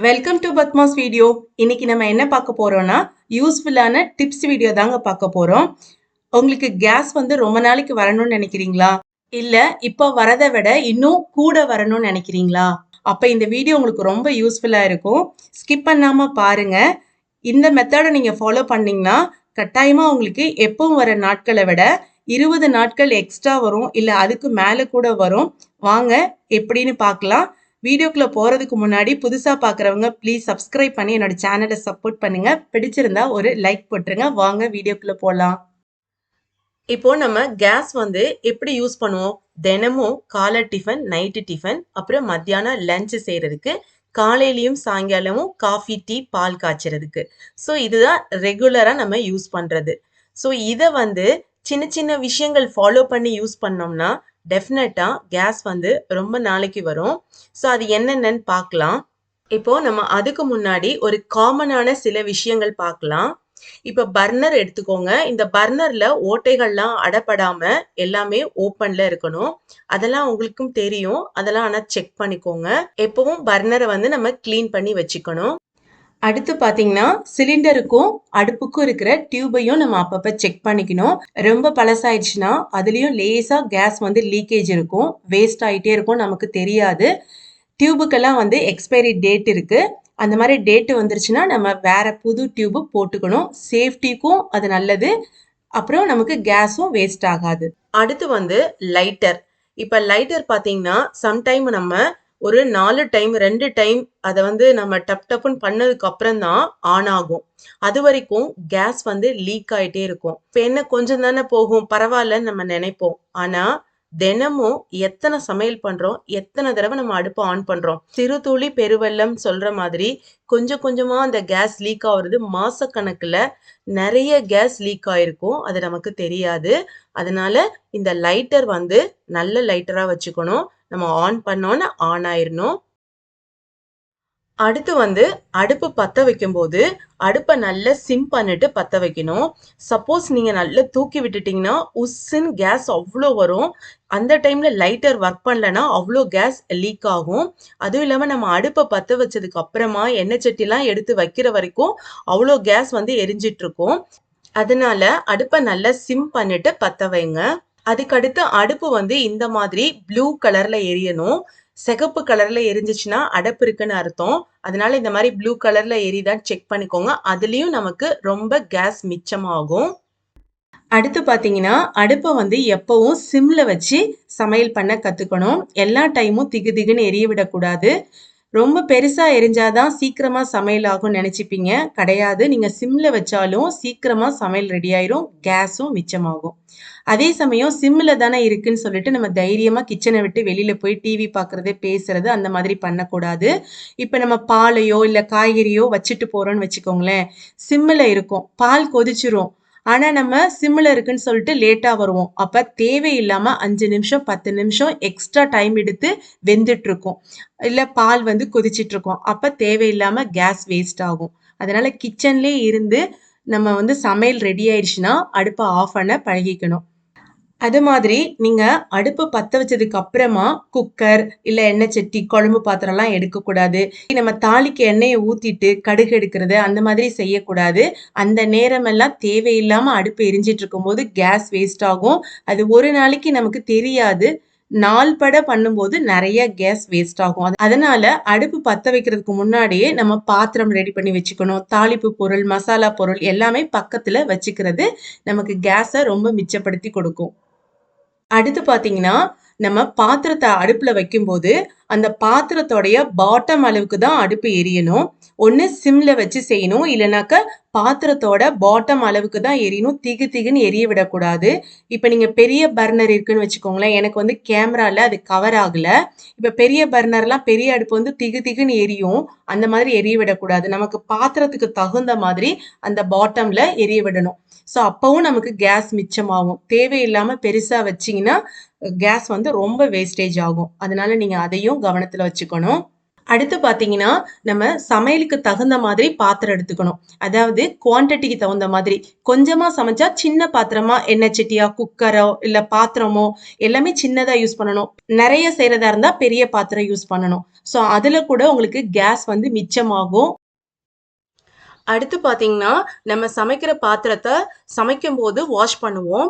Welcome to Padma's video இன்னைக்கு நம்ம என்ன பார்க்க போறோம்னா யூஸ்ஃபுல்லான டிப்ஸ் வீடியோ தாங்க பார்க்க போறோம். உங்களுக்கு கேஸ் வந்து ரொம்ப நாளைக்கு வரணும்னு நினைக்கிறீங்களா? இல்ல இப்போ வரதை விட இன்னும் கூட வரணும்னு நினைக்கிறீங்களா? அப்ப இந்த வீடியோ உங்களுக்கு ரொம்ப யூஸ்ஃபுல்லா இருக்கும். ஸ்கிப் பண்ணாம பாருங்க. இந்த மெத்தடை நீங்க ஃபாலோ பண்ணீங்கன்னா கட்டாயமா உங்களுக்கு எப்பவும் வர நாட்களை விட இருபது நாட்கள் எக்ஸ்ட்ரா வரும். இல்ல அதுக்கு மேல கூட வரும். வாங்க எப்படின்னு பார்க்கலாம். வீடியோக்குள்ள போறதுக்கு முன்னாடி புதுசா பார்க்குறவங்க ப்ளீஸ் சப்ஸ்கிரைப் பண்ணி என்னோட சேனலை சப்போர்ட் பண்ணுங்க. பிடிச்சிருந்தா ஒரு லைக் போட்டுருங்க. வாங்க வீடியோக்குள்ள போலாம். இப்போ நம்ம கேஸ் வந்து எப்படி யூஸ் பண்ணுவோம்? தினமும் காலை டிஃபன் நைட்டு டிஃபன் அப்புறம் மத்தியானம் லஞ்ச் செய்யறதுக்கு காலையிலையும் சாயங்காலமும் காஃபி டீ பால் காய்ச்சறதுக்கு. ஸோ இதுதான் ரெகுலராக நம்ம யூஸ் பண்ணுறது ஸோ இதை வந்து சின்ன சின்ன விஷயங்கள் ஃபாலோ பண்ணி யூஸ் பண்ணோம்னா டெஃபினட்டாக கேஸ் வந்து ரொம்ப நாளைக்கு வரும். ஸோ அது என்னென்னன்னு பார்க்கலாம். இப்போ நம்ம அதுக்கு முன்னாடி ஒரு காமனான சில விஷயங்கள் பார்க்கலாம். இப்போ பர்னர் எடுத்துக்கோங்க. இந்த பர்னரில் ஓட்டைகள்லாம் அடப்படாமல் எல்லாமே ஓப்பனில் இருக்கணும். அதெல்லாம் உங்களுக்கும் தெரியும். அதெல்லாம் ஆனால் செக் பண்ணிக்கோங்க. எப்பவும் பர்னரை வந்து நம்ம க்ளீன் பண்ணி வச்சுக்கணும். அடுத்து பாத்தீங்கன்னா சிலிண்டருக்கும் அடுப்புக்கும் இருக்கிற டியூபையும் நம்ம அப்பப்ப செக் பண்ணிக்கணும். ரொம்ப பழசாயிடுச்சுன்னா அதுலயும் லேசா கேஸ் வந்து லீக்கேஜ் இருக்கும். வேஸ்ட் ஆகிட்டே இருக்கும் நமக்கு தெரியாது. டியூபுக்கெல்லாம் வந்து எக்ஸ்பைரி டேட் இருக்கு. அந்த மாதிரி டேட்டு வந்துருச்சுன்னா நம்ம வேற புது டியூபு போட்டுக்கணும். சேஃப்டிக்கும் அது நல்லது. அப்புறம் நமக்கு கேஸும் வேஸ்ட் ஆகாது. அடுத்து வந்து லைட்டர் இப்போ லைட்டர் பார்த்தீங்கன்னா சம்டைம் நம்ம ஒரு நாலு டைம் ரெண்டு டைம் அதை வந்து நம்ம டப் டப்புன்னு பண்ணதுக்கு அப்புறம் தான் ஆன் ஆகும். அது வரைக்கும் கேஸ் வந்து லீக் ஆயிட்டே இருக்கும். இப்போ என்ன கொஞ்சம் தானே போகும் பரவாயில்லன்னு நம்ம நினைப்போம். ஆனா தினமும் எத்தனை சமையல் பண்றோம் எத்தனை தடவை நம்ம அடுப்பை ஆன் பண்றோம். சிறு துளி பெருவெள்ளம் சொல்ற மாதிரி கொஞ்சம் கொஞ்சமா அந்த கேஸ் லீக் ஆகுறது மாதக்கணக்கில் நிறைய கேஸ் லீக் ஆயிருக்கும். அது நமக்கு தெரியாது. அதனால இந்த லைட்டர் வந்து நல்ல லைட்டரா வச்சுக்கணும். நம்ம ஆன் பண்ணோன்னு ஆன் ஆயிடணும் அடுத்து வந்து அடுப்பு பற்ற வைக்கும்போது அடுப்பை நல்லா சிம் பண்ணிட்டு பற்ற வைக்கணும். சப்போஸ் நீங்கள் நல்லா தூக்கி விட்டுட்டீங்கன்னா உஸ்ஸுன்னு கேஸ் அவ்வளோ வரும். அந்த டைமில் லைட்டர் ஒர்க் பண்ணலன்னா அவ்வளோ கேஸ் லீக் ஆகும். அதுவும் இல்லாமல் நம்ம அடுப்பை பற்ற வச்சதுக்கு அப்புறமா எண்ணெய் சட்டிலாம் எடுத்து வைக்கிற வரைக்கும் அவ்வளோ கேஸ் வந்து எரிஞ்சிட்ருக்கும் அதனால அடுப்பை நல்லா சிம் பண்ணிட்டு பற்ற வைங்க. அதுக்கடுத்து அடுப்பு வந்து இந்த மாதிரி ப்ளூ கலர்ல எரியணும். சிகப்பு கலர்ல எரிஞ்சிச்சுன்னா அடப்பு இருக்குன்னு அர்த்தம். அதனால இந்த மாதிரி ப்ளூ கலர்ல எரிதான் செக் பண்ணிக்கோங்க. அதுலயும் நமக்கு ரொம்ப கேஸ் மிச்சமாகும். அடுத்து பார்த்தீங்கன்னா அடுப்பை வந்து எப்பவும் சிம்ல வச்சு சமையல் பண்ண கற்றுக்கணும் எல்லா டைமும் திகு திகுன்னு எரிய விடக்கூடாது. ரொம்ப பெருசாக எரிஞ்சாதான் சீக்கிரமாக சமையல் ஆகும்னு நினச்சிப்பீங்க. கிடையாது. நீங்கள் சிம்மில் வச்சாலும் சீக்கிரமாக சமையல் ரெடி ஆயிரும். கேஸும் மிச்சமாகும். அதே சமயம் சிம்மில் தானே இருக்குன்னு சொல்லிட்டு நம்ம தைரியமாக கிச்சனை விட்டு வெளியில் போய் டிவி பார்க்குறது பேசுறது அந்த மாதிரி பண்ணக்கூடாது. இப்போ நம்ம பாலையோ இல்லை காய்கறியோ வச்சுட்டு போகிறோன்னு வச்சுக்கோங்களேன். சிம்மில் இருக்கும். பால் கொதிச்சிரும். ஆனால் நம்ம சிம்மில் இருக்குன்னு சொல்லிட்டு லேட்டாக வருவோம். அப்போ தேவையில்லாமல் அஞ்சு நிமிஷம் பத்து நிமிஷம் எக்ஸ்ட்ரா டைம் எடுத்து வெந்துட்டு இல்லை பால் வந்து கொதிச்சிட்ருக்கோம் அப்போ தேவையில்லாமல் கேஸ் வேஸ்ட் ஆகும். அதனால் கிச்சன்லேயே இருந்து நம்ம வந்து சமையல் ரெடி ஆயிடுச்சுன்னா அடுப்பை ஆஃப் பண்ண பழகிக்கணும். அது மாதிரி நீங்க அடுப்பு பத்த வச்சதுக்கு அப்புறமா குக்கர் இல்ல எண்ணெய் சட்டி குழம்பு பாத்திரம்லாம் எடுக்கக்கூடாது. நம்ம தாளிக்கு எண்ணெயை ஊத்திட்டு கடுகு எடுக்கிறது அந்த மாதிரி செய்யக்கூடாது. அந்த நேரமெல்லாம் தேவையில்லாம அடுப்பு எரிஞ்சிட்டு இருக்கும்போது கேஸ் வேஸ்ட் ஆகும். அது ஒரு நாளைக்கு நமக்கு தெரியாது. நாள் பட பண்ணும்போது நிறைய கேஸ் வேஸ்ட் ஆகும். அதனால அடுப்பு பத்த வைக்கிறதுக்கு முன்னாடியே நம்ம பாத்திரம் ரெடி பண்ணி வச்சுக்கணும். தாளிப்பு பொருள் மசாலா பொருள் எல்லாமே பக்கத்துல வச்சுக்கிறது நமக்கு கேஸை ரொம்ப மிச்சப்படுத்தி கொடுக்கும். அடுத்து பார்த்தீங்கன்னா நம்ம பாத்திரத்தை அடுப்பில் வைக்கும்போது அந்த பாத்திரத்தோடைய பாட்டம் அளவுக்கு தான் அடுப்பு எரியணும். ஒன்று சிம்மில் வச்சு செய்யணும். இல்லைனாக்க பாத்திரத்தோட பாட்டம் அளவுக்கு தான் எரியணும். திகு திகுன்னு எரிய விடக்கூடாது. இப்போ நீங்கள் பெரிய பர்னர் இருக்குன்னு வச்சுக்கோங்களேன். எனக்கு வந்து கேமராவில் அது கவர் ஆகலை. இப்போ பெரிய பர்னர்லாம் பெரிய அடுப்பு வந்து திகு திகுன்னு எரியும். அந்த மாதிரி எரிய விடக்கூடாது. நமக்கு பாத்திரத்துக்கு தகுந்த மாதிரி அந்த பாட்டமில் எரிய விடணும். ஸோ அப்போவும் நமக்கு கேஸ் மிச்சமாகும். தேவையில்லாமல் பெருசாக வச்சீங்கன்னா கேஸ் வந்து ரொம்ப வேஸ்டேஜ் ஆகும். அதனால நீங்கள் அதையும் கவனத்தில் வச்சுக்கணும். அடுத்து பார்த்தீங்கன்னா நம்ம சமையலுக்கு தகுந்த மாதிரி பாத்திரம் எடுத்துக்கணும். அதாவது குவான்டிட்டிக்கு தகுந்த மாதிரி. கொஞ்சமாக சமைச்சா சின்ன பாத்திரமா எண்ணெய் சட்டியா குக்கரோ இல்லை பாத்திரமோ எல்லாமே சின்னதாக யூஸ் பண்ணணும். நிறைய செய்கிறதா இருந்தால் பெரிய பாத்திரம் யூஸ் பண்ணணும். ஸோ அதில் கூட உங்களுக்கு கேஸ் வந்து மிச்சமாகும். அடுத்து பார்த்தீங்கன்னா, நம்ம சமைக்கிற பாத்திரத்தை சமைக்கும் போது வாஷ் பண்ணுவோம்.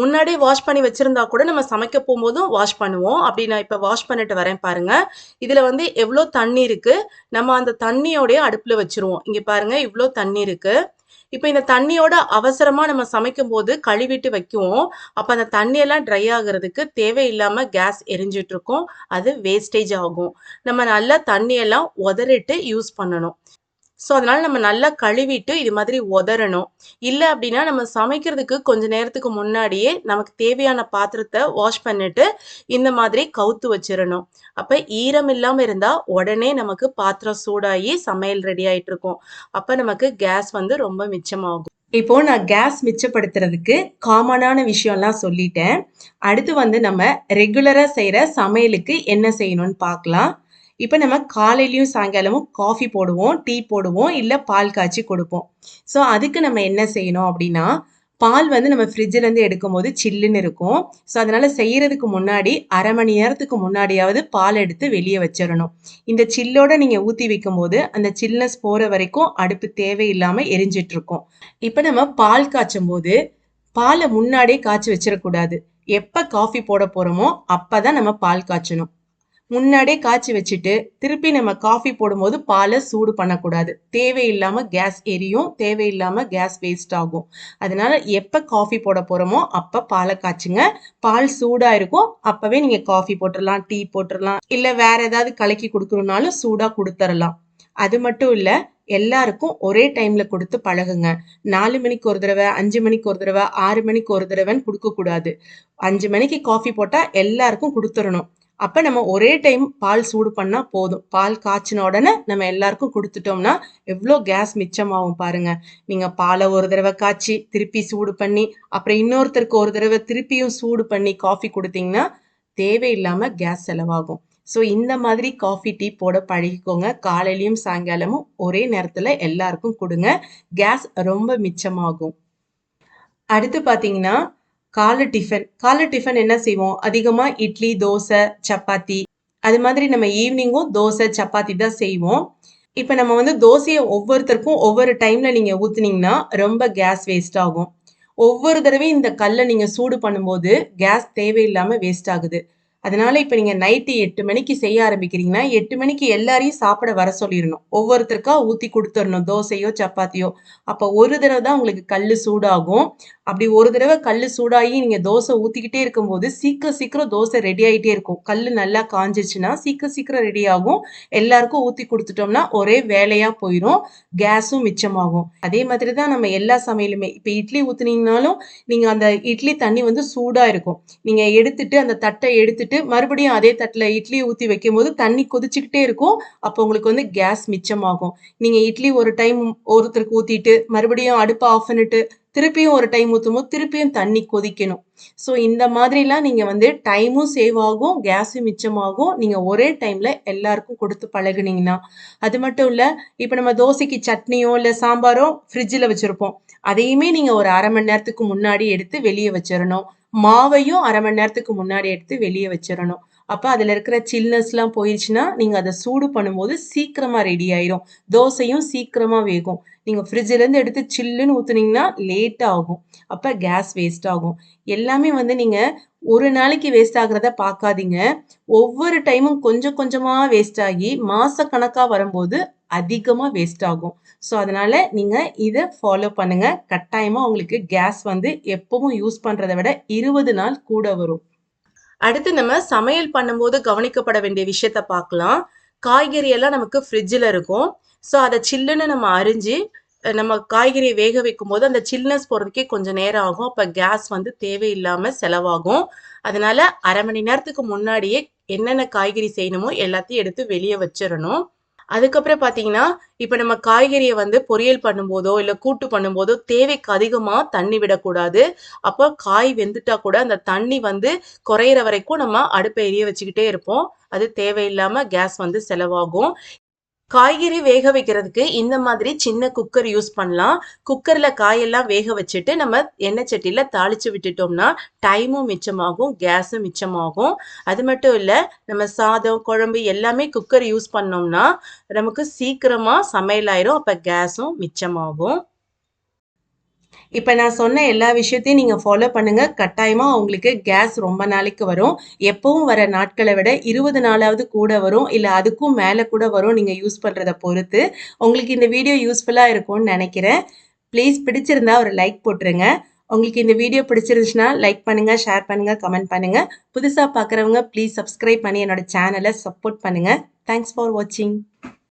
முன்னாடியே வாஷ் பண்ணி வச்சுருந்தா கூட நம்ம சமைக்க போகும்போதும் வாஷ் பண்ணுவோம். அப்படி நான் இப்போ வாஷ் பண்ணிட்டு வரேன் பாருங்கள் இதில் வந்து எவ்வளோ தண்ணி இருக்குது நம்ம அந்த தண்ணியோடைய அடுப்பில் வச்சுருவோம். இங்கே பாருங்கள் இவ்வளோ தண்ணி இருக்குது இப்போ இந்த தண்ணியோட அவசரமாக நம்ம சமைக்கும் போது கழுவிட்டு வைக்குவோம். அப்போ அந்த தண்ணியெல்லாம் ட்ரை ஆகுறதுக்கு தேவையில்லாமல் கேஸ் எரிஞ்சிட்ருக்கோம் அது வேஸ்டேஜ் ஆகும். நம்ம நல்லா தண்ணியெல்லாம் உதறிட்டு யூஸ் பண்ணணும். ஸோ, அதனால் நம்ம நல்லா கழுவிட்டு இது மாதிரி உதறணும். இல்லை அப்படின்னா நம்ம சமைக்கிறதுக்கு கொஞ்ச நேரத்துக்கு முன்னாடியே நமக்கு தேவையான பாத்திரத்தை வாஷ் பண்ணிட்டு, இந்த மாதிரி கவுத்து வச்சிடணும் அப்போ ஈரம் இல்லாமல் இருந்தால் உடனே நமக்கு பாத்திரம் சூடாகி சமையல் ரெடி ஆகிட்டு இருக்கும். அப்போ நமக்கு கேஸ் வந்து ரொம்ப மிச்சமாகும். இப்போ நான் கேஸ் மிச்சப்படுத்துறதுக்கு காமனான விஷயம்லாம் சொல்லிட்டேன். அடுத்து வந்து நம்ம ரெகுலராக செய்கிற சமையலுக்கு என்ன செய்யணும்னு பார்க்கலாம். இப்போ நம்ம காலையிலையும் சாயங்காலமும் காஃபி போடுவோம், டீ போடுவோம், இல்லை பால் காய்ச்சி கொடுப்போம் ஸோ, அதுக்கு நம்ம என்ன செய்யணும் அப்படின்னா, பால் வந்து நம்ம ஃப்ரிட்ஜிலேருந்து எடுக்கும்போது சில்லுன்னு இருக்கும். ஸோ, அதனால் செய்கிறதுக்கு முன்னாடி அரை மணி நேரத்துக்கு முன்னாடியாவது பால் எடுத்து வெளியே வச்சிடணும் இந்த சில்லோட நீங்கள் ஊற்றி வைக்கும்போது, அந்த சில்னஸ் போகிற வரைக்கும் அடுப்பு தேவையில்லாமல் எரிஞ்சிட்ருக்கோம் இப்போ நம்ம பால் காய்ச்சும் போது பாலை முன்னாடியே காய்ச்சி வச்சிடக்கூடாது எப்போ காஃபி போட போகிறோமோ அப்போ தான் நம்ம பால் காய்ச்சணும். முன்னாடியே காய்ச்சி வச்சுட்டு, திருப்பி நம்ம காஃபி போடும்போது பாலை சூடு பண்ணக்கூடாது. தேவையில்லாமல் கேஸ் எரியும். தேவையில்லாமல் கேஸ் வேஸ்ட் ஆகும். அதனால எப்போ காஃபி போட போகிறோமோ அப்போ பாலை காய்ச்சுங்க. பால் சூடாக இருக்கும். அப்போவே நீங்கள் காஃபி போட்டுடலாம் டீ போட்டுடலாம் இல்லை வேற ஏதாவது கலக்கி கொடுக்கணுன்னாலும் சூடாக கொடுத்துடலாம் அது மட்டும் இல்லை எல்லாருக்கும் ஒரே டைம்ல கொடுத்து பழகுங்க. நாலு மணிக்கு ஒரு தடவை அஞ்சு மணிக்கு ஒரு தடவை ஆறு மணிக்கு ஒரு தடவைன்னு கொடுக்கக்கூடாது அஞ்சு மணிக்கு காஃபி போட்டால் எல்லாருக்கும் கொடுத்துடணும் அப்போ நம்ம ஒரே டைம் பால் சூடு பண்ணால் போதும். பால் காய்ச்சின உடனே நம்ம எல்லாருக்கும் கொடுத்துட்டோம்னா எவ்வளோ கேஸ் மிச்சமாகும் பாருங்கள் நீங்கள் பாலை ஒரு தடவை காய்ச்சி, திருப்பி சூடு பண்ணி, அப்புறம் இன்னொருத்தருக்கு ஒரு தடவை திருப்பியும் சூடு பண்ணி காஃபி கொடுத்தீங்கன்னா தேவையில்லாமல் கேஸ் செலவாகும். ஸோ, இந்த மாதிரி காஃபி, டீ போட பழகிக்கோங்க. காலையிலையும் சாயங்காலமும் ஒரே நேரத்தில் எல்லாருக்கும் கொடுங்க கேஸ் ரொம்ப மிச்சமாகும். அடுத்து பார்த்தீங்கன்னா, காலை டிஃபன். காலை டிஃபன் என்ன செய்வோம்? அதிகமாக இட்லி, தோசை, சப்பாத்தி அது மாதிரி நம்ம ஈவினிங்கும் தோசை, சப்பாத்தி தான் செய்வோம். இப்போ நம்ம வந்து தோசையை ஒவ்வொருத்தருக்கும் ஒவ்வொரு டைமில் நீங்கள் ஊற்றுனீங்கன்னா ரொம்ப கேஸ் வேஸ்ட் ஆகும். ஒவ்வொரு தடவையும் இந்த கல்லை நீங்கள் சூடு பண்ணும்போது, கேஸ் தேவையில்லாமல் வேஸ்ட் ஆகுது. அதனால இப்போ நீங்கள் நைட்டு எட்டு மணிக்கு செய்ய ஆரம்பிக்கிறீங்கன்னா, எட்டு மணிக்கு எல்லாரையும் சாப்பிட வர சொல்லிடணும் ஒவ்வொருத்தருக்கா ஊற்றி கொடுத்துடணும் தோசையோ, சப்பாத்தியோ. அப்போ ஒரு தடவை தான் உங்களுக்கு கல் சூடாகும். அப்படி ஒரு தடவை கல் சூடாகி நீங்கள் தோசை ஊற்றிக்கிட்டே இருக்கும்போது, சீக்கிரம் சீக்கிரம் தோசை ரெடி ஆகிட்டே இருக்கும். கல் நல்லா காஞ்சிச்சுன்னா சீக்கிரம் சீக்கிரம் ரெடி ஆகும். எல்லாருக்கும் ஊற்றி கொடுத்துட்டோம்னா ஒரே வேலையாக போயிடும் கேஸும் மிச்சமாகும். அதே மாதிரி தான் நம்ம எல்லா சமையலுமே. இப்போ இட்லி ஊற்றுனீங்கனாலும் நீங்கள் அந்த இட்லி தண்ணி வந்து சூடாக இருக்கும். நீங்கள் எடுத்துட்டு அந்த தட்டை எடுத்துட்டு, மறுபடியும் அதே தட்டில் இட்லி ஊத்தி வைக்கும்போது தண்ணி கொதிச்சுக்கிட்டே இருக்கும். அப்போ உங்களுக்கு வந்து கேஸ் மிச்சமாகும். நீங்க இட்லி ஒரு டைம் ஒருத்தருக்கு ஊத்திட்டு, மறுபடியும் அடுப்பை ஆஃப் பண்ணிட்டு, திருப்பியும் ஒரு டைம் ஊற்றும்போது திருப்பியும் தண்ணி கொதிக்கணும். ஸோ, இந்த மாதிரிலாம் நீங்கள் வந்து டைமும் சேவ் ஆகும். கேஸும் மிச்சமாகும். நீங்கள் ஒரே டைமில் எல்லாருக்கும் கொடுத்து பழகுனீங்கன்னா. அது மட்டும் இல்லை இப்போ நம்ம தோசைக்கு சட்னியோ, இல்லை சாம்பாரோ ஃப்ரிட்ஜில் வச்சுருப்போம் அதையுமே நீங்கள் ஒரு அரை மணி நேரத்துக்கு முன்னாடி எடுத்து வெளியே வச்சிடணும் மாவையும் அரை மணி நேரத்துக்கு முன்னாடி எடுத்து வெளியே வச்சிடணும் அப்போ அதில் இருக்கிற சில்னஸ்லாம் போயிடுச்சுன்னா நீங்கள் அதை சூடு பண்ணும்போது சீக்கிரமாக ரெடி ஆயிரும். தோசையும் சீக்கிரமாக வேகும். நீங்கள் ஃப்ரிட்ஜிலேருந்து எடுத்து சில்லுன்னு ஊற்றுனீங்கன்னா லேட் ஆகும். அப்போ கேஸ் வேஸ்ட் ஆகும். எல்லாமே வந்து நீங்கள் ஒரு நாளைக்கு வேஸ்ட் ஆகிறத பார்க்காதீங்க. ஒவ்வொரு டைமும் கொஞ்சம் கொஞ்சமாக வேஸ்ட் ஆகி, மாதக்கணக்காக வரும்போது அதிகமாக வேஸ்ட் ஆகும். ஸோ, அதனால் நீங்கள் இதை ஃபாலோ பண்ணுங்கள் கட்டாயமாக உங்களுக்கு கேஸ் வந்து எப்பவும் யூஸ் பண்ணுறத விட 20 நாள் கூட வரும். அடுத்து நம்ம சமையல் பண்ணும்போது கவனிக்கப்பட வேண்டிய விஷயத்த பார்க்கலாம். காய்கறி எல்லாம் நமக்கு ஃப்ரிட்ஜில் இருக்கும். ஸோ, அதை சில்லுன்னு நம்ம அரிஞ்சு, நம்ம காய்கறியை வேக வைக்கும் போது அந்த சில்னஸ் போகிறதுக்கே கொஞ்சம் நேரம் ஆகும். அப்போ கேஸ் வந்து தேவையில்லாமல் செலவாகும். அதனால அரை மணி நேரத்துக்கு முன்னாடியே என்னென்ன காய்கறி செய்யணுமோ எல்லாத்தையும் எடுத்து வெளியே வச்சிடணும் அதுக்கப்புறம் பார்த்தீங்கன்னா, இப்போ நம்ம காய்கறியை வந்து பொரியல் பண்ணும்போதோ, இல்லை கூட்டு பண்ணும்போதோ தேவைக்கு அதிகமாக தண்ணி விடக்கூடாது. அப்போ காய் வெந்துட்டா கூட அந்த தண்ணி வந்து குறையிற வரைக்கும் நம்ம அடுப்பை எரிய வச்சுக்கிட்டே இருப்போம். அது தேவையில்லாமல் கேஸ் வந்து செலவாகும். காய்கறி வேக வைக்கிறதுக்கு இந்த மாதிரி சின்ன குக்கர் யூஸ் பண்ணலாம். குக்கரில் காயெல்லாம் வேக வச்சுட்டு நம்ம எண்ணெய் சட்டியில் தாளித்து விட்டுட்டோம்னா டைமும் மிச்சமாகும் கேஸும் மிச்சமாகும். அது மட்டும் இல்லை நம்ம சாதம் குழம்பு எல்லாமே குக்கர் யூஸ் பண்ணோம்னா நமக்கு சீக்கிரமாக சமையல் ஆயிரும். அப்போ கேஸும் மிச்சமாகும். இப்போ நான் சொன்ன எல்லா விஷயத்தையும் நீங்கள் ஃபாலோ பண்ணுங்கள் கட்டாயமாக உங்களுக்கு கேஸ் ரொம்ப நாளைக்கு வரும். எப்பவும் வர நாட்களை விட இருபது நாளாவது கூட வரும். இல்லை அதுக்கும் மேலே கூட வரும் நீங்கள் யூஸ் பண்ணுறத பொறுத்து. உங்களுக்கு இந்த வீடியோ யூஸ்ஃபுல்லாக இருக்கும்னு நினைக்கிறேன். ப்ளீஸ் பிடிச்சிருந்தா ஒரு லைக் போட்டுருங்க. உங்களுக்கு இந்த வீடியோ பிடிச்சிருந்துச்சுன்னா லைக் பண்ணுங்கள் ஷேர் பண்ணுங்கள் கமெண்ட் பண்ணுங்க. புதுசாக பார்க்குறவங்க ப்ளீஸ் சப்ஸ்கிரைப் பண்ணி என்னோட சேனலை சப்போர்ட் பண்ணுங்கள் தேங்க்ஸ் ஃபார் வாட்சிங்